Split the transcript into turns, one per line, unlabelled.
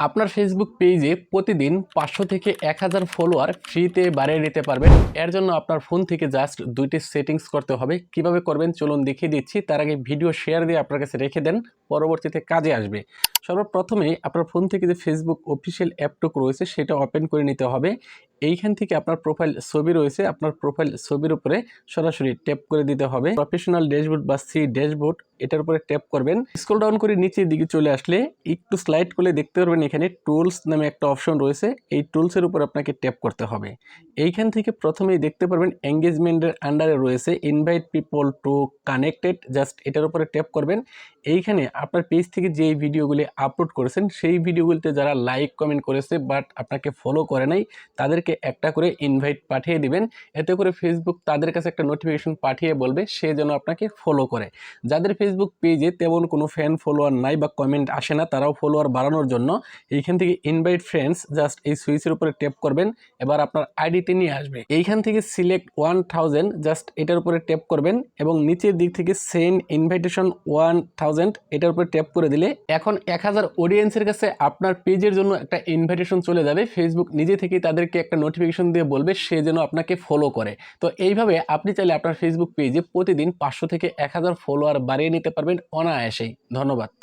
আপনার ফেসবুক পেজে প্রতিদিন পাঁচশো থেকে এক হাজার ফলোয়ার ফ্রিতে বাড়িয়ে নিতে পারবেন। এর জন্য আপনার ফোন থেকে জাস্ট দুইটি সেটিংস করতে হবে। কীভাবে করবেন চলুন দেখিয়ে দিচ্ছি। তার আগে ভিডিও শেয়ার দিয়ে আপনার কাছে রেখে দেন। পরবর্তীতে কাজে আসবে। সর্বপ্রথমে আপনার ফোন থেকে যে ফেসবুক অফিসিয়াল অ্যাপটুক রয়েছে, সেটা ওপেন করে নিতে হবে। এইখান থেকে আপনার প্রোফাইল ছবি রয়েছে, আপনার প্রোফাইল ছবির উপরে সরাসরি ট্যাপ করে দিতে হবে। প্রফেশনাল ড্যাশবোর্ড বা সি ড্যাশবোর্ড এটার উপরে ট্যাপ করবেন। স্ক্রল ডাউন করে নিচের দিকে চলে আসলে একটু স্লাইড করলে দেখতে পারবেন এখানে টুলস নামে একটা অপশন রয়েছে, এই টুলসের উপর আপনাকে ট্যাপ করতে হবে। এইখান থেকে প্রথমেই দেখতে পারবেন এঙ্গেজমেন্টের আন্ডারে রয়েছে invite people to connected just এটার উপরে ট্যাপ করবেন। এইখানে আপনার পেজ থেকে যেই ভিডিওগুলি আপলোড করেছেন, সেই ভিডিওগুলিতে যারা লাইক কমেন্ট করেছে বাট আপনাকে ফলো করে নাই তাদেরকে একটা করে ইনভাইট পাঠিয়ে দিবেন। এতে করে ফেসবুক তাদের কাছে একটা নোটিফিকেশন পাঠিয়ে বলবে সে যেন আপনাকে ফলো করে। যাদের ফেসবুক পেজে তেমন কোনো ফ্যান ফলোয়ার নাই বা কমেন্ট আসে না, তারাও ফলোয়ার বাড়ানোর জন্য এইখান থেকে ইনভাইট ফ্রেন্ডস জাস্ট এই সুইচের উপরে ট্যাপ করবেন, এবার আপনার আইডিতে নিয়ে আসবে। এইখান থেকে সিলেক্ট ওয়ান থাউজেন্ড জাস্ট এটার উপরে ট্যাপ করবেন এবং নিচের দিক থেকে সেন্ড ইনভাইটেশন ওয়ান থাউজেন্ড এটার উপরে ট্যাপ করে দিলে এখন এক হাজার অডিয়েন্সের কাছে আপনার পেজের জন্য একটা ইনভাইটেশন চলে যাবে। ফেসবুক নিজে থেকেই তাদেরকে একটা নোটিফিকেশন দিয়ে বলবে সে যেন আপনাকে ফলো করে। তো এইভাবে আপনি চাইলে আপনার ফেসবুক পেজে প্রতিদিন পাঁচশো থেকে এক হাজার ফলোয়ার বাড়িয়ে নিতে পারবেন অনায়াসেই। ধন্যবাদ।